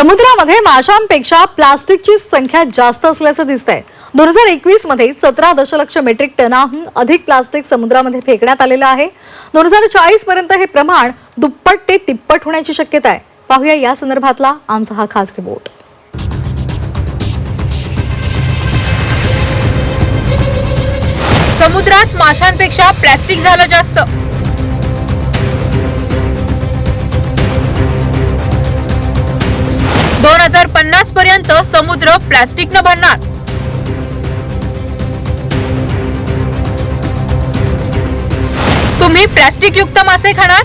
समुद्रामध्ये माशांपेक्षा प्लास्टिकची संख्या जास्त असल्याचं दिसतंय. दोन हजार एकवीसमध्ये सतरा दशलक्ष मेट्रिक टनाहून अधिक प्लास्टिक समुद्रामध्ये फेकण्यात आलेलं आहे. दोन हजार चाळीस पर्यंत हे प्रमाण दुप्पट ते तिप्पट होण्याची शक्यता आहे. पाहूया या संदर्भातला आमचा हा खास रिपोर्ट. समुद्रात माशांपेक्षा प्लॅस्टिक झालं जास्त. पर्यंत समुद्र प्लॅस्टिकनं भरणार. तुम्ही प्लास्टिक युक्त मासे खाणार?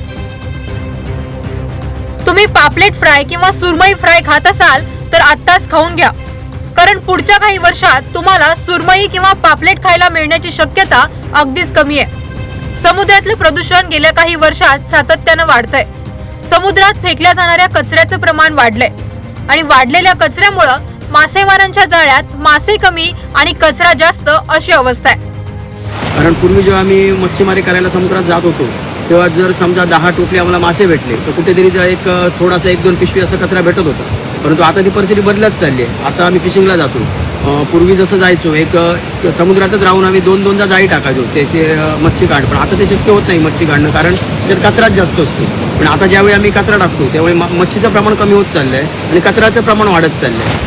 तुम्ही पापलेट फ्राय किंवा सुरमई फ्राय खात असाल तर आत्ताच खाऊन घ्या. कारण पुढच्या काही वर्षात तुम्हाला सुरमई किंवा पापलेट खायला मिळण्याची शक्यता अगदीच कमी आहे. समुद्रातलं प्रदूषण गेल्या काही वर्षात सातत्यानं वाढतंय. समुद्रात फेकल्या जाणाऱ्या कचऱ्याचं प्रमाण वाढलंय. आणि वाढलेल्या कचऱ्यामुळं मासेमारांच्या जाळ्यात मासे कमी आणि कचरा जास्त अशी अवस्था आहे. कारण पूर्वी जेव्हा आम्ही मच्छीमारी करायला समुद्रात जात होतो तेव्हा जर समजा दहा टोपले आम्हाला मासे भेटले तर कुठेतरी एक थोडासा एक दोन पिशवी असा कचरा भेटत होता. परंतु आता ती परिस्थिती बदलत चालली आहे. आता आम्ही फिशिंगला जातो. पूर्वी जसं जायचो एक समुद्रातच राहून आम्ही दोन दोनदा जाळी टाकायचो. ते ते मच्छी काढ. पण आता ते शक्य होत नाही मच्छी काढणं कारण त्यात कचराच जास्त असतो. पण आता ज्यावेळी आम्ही कचरा टाकतो त्यावेळी मच्छीचं प्रमाण कमी होत चाललं आहे आणि कचऱ्याचं प्रमाण वाढत चाललं आहे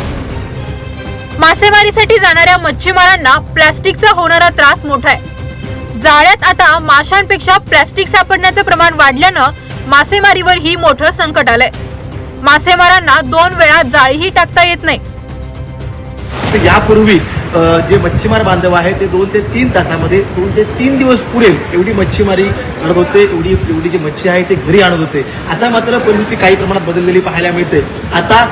मासेमारीसाठी जाणाऱ्या मच्छीमारांना प्लॅस्टिकचा होणारा त्रास मोठा आहे. जाळ्यात आता माशांपेक्षा प्लॅस्टिक सापडण्याचं प्रमाण वाढल्यानं मासेमारीवर ही मोठं संकट आलंय. मासेमारांना दोन वेळा जाळीही टाकता येत नाही. तर यापूर्वी जे मच्छीमार बांधव आहे ते दोन ते तीन तासामध्ये दोन ते तीन दिवस पुरेल एवढी मच्छीमारी करत होते एवढी एवढी जी मच्छी आहे ते घरी आणत होते. आता मात्र परिस्थिती काही प्रमाणात बदललेली पाहायला मिळते. आता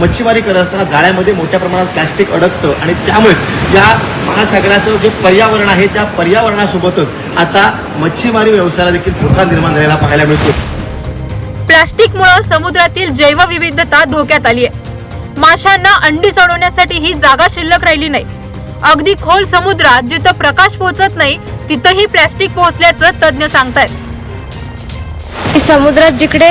मच्छीमारी करत असताना जाळ्यामध्ये मोठ्या प्रमाणात प्लॅस्टिक अडकतं आणि त्यामुळे या महासागराचं जे पर्यावरण आहे त्या पर्यावरणासोबतच आता मच्छीमारी व्यवसायाला देखील धोका निर्माण झालेला पाहायला मिळतो. प्लास्टिकमुळं समुद्रातील जैवविविधता धोक्यात आली आहे माशांना अंडी सोडवण्यासाठी ही जागा शिल्लक राहिली नाही. अगदी खोल समुद्रात जिथं प्रकाश पोहोचत नाही तिथंही प्लॅस्टिक पोहोचल्याचं तज्ज्ञ सांगतायत. समुद्रात जिकडे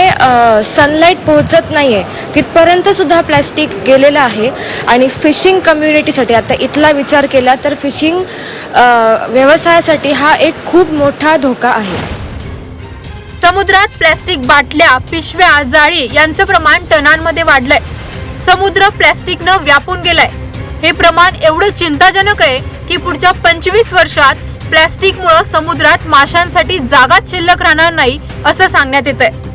सनलाईट पोहोचत नाहीये तिथपर्यंत सुद्धा प्लॅस्टिक गेलेलं आहे. आणि फिशिंग कम्युनिटीसाठी आता इथला विचार केला तर फिशिंग व्यवसायासाठी हा एक खूप मोठा धोका आहे. समुद्रात प्लॅस्टिक बाटल्या पिशव्या जाळी यांचं प्रमाण टनांमध्ये वाढलंय. समुद्र प्लॅस्टिकनं व्यापून गेलाय. हे प्रमाण एवढं चिंताजनक आहे की पुढच्या पंचवीस वर्षात प्लॅस्टिकमुळं समुद्रात माशांसाठी जागाच शिल्लक राहणार नाही असं सांगण्यात येत आहे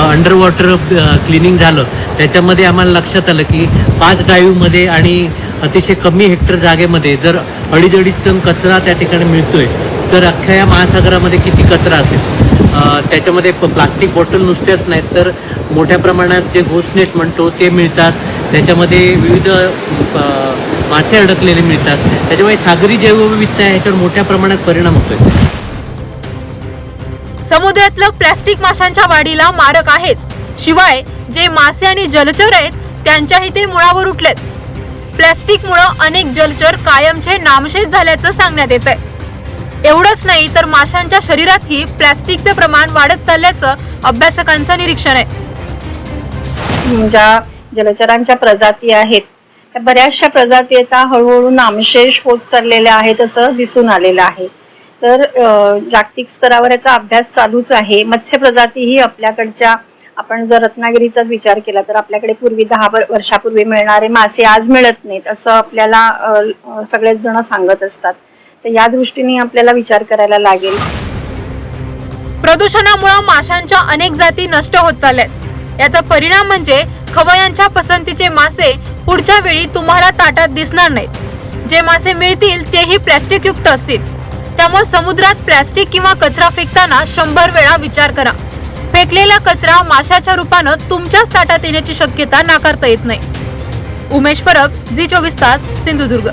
अंडर वॉटर क्लिनिंग झालं. त्याच्यामध्ये आम्हाला लक्षात आलं की पाच डाईव्हमध्ये आणि अतिशय कमी हेक्टर जागेमध्ये जर अडीच अडीच टन कचरा त्या ठिकाणी मिळतोय तर अख्ख्या या महासागरामध्ये किती कचरा असेल? त्याच्यामध्ये प्लास्टिक बॉटल नुसत्याच नाहीत तर मोठ्या प्रमाणात जे घोसनेट म्हणतो ते मिळतात. त्याच्यामध्ये विविध मासे अडकलेले मिळतात. त्याच्यामुळे सागरी जैवविविधता आहे ह्याच्यावर मोठ्या प्रमाणात परिणाम होतोय. समुद्रातलं प्लॅस्टिक माशांच्या वाढीला मारक आहेच. शिवाय जे मासे आणि जलचर आहेत त्यांच्याही ते मुळावर उठलेत. प्लॅस्टिकमुळं अनेक जलचर कायमचे नामशेष झाल्याचं सांगण्यात येत आहे एवढंच नाही तर माशांच्या शरीरातही प्लॅस्टिकचे प्रमाण वाढत चालल्याचं अभ्यासकांचं निरीक्षण आहे. ज्या जलचरांच्या प्रजाती आहेत त्या बऱ्याचशा प्रजाती आता हळूहळू नामशेष होत चाललेल्या आहेत असं दिसून आलेलं आहे. तर जागतिक स्तरावर याचा अभ्यास चालूच आहे. मत्स्य प्रजाती ही आपल्याकडच्या आपण जर रत्नागिरीचाच विचार केला तर आपल्याकडे पूर्वी दहा वर्षापूर्वी मिळणारे मासे आज मिळत नाहीत असं आपल्याला सगळेच जण सांगत असतात. तर या दृष्टीने आपल्याला विचार करायला लागेल. प्रदूषणामुळे माशांच्या अनेक जाती नष्ट होत चालल्यात. याचा परिणाम म्हणजे खवयांच्या पसंतीचे मासे पुढच्या वेळी तुम्हाला ताटात दिसणार नाहीत. जे मासे मिळतील तेही प्लॅस्टिक युक्त असतील. त्यामुळे समुद्रात प्लॅस्टिक किंवा कचरा फेकताना शंभर वेळा विचार करा. फेकलेला कचरा माशाच्या रूपानं तुमच्याच ताटात येण्याची शक्यता नाकारता येत नाही. उमेश परब जी चोवीस तास सिंधुदुर्ग.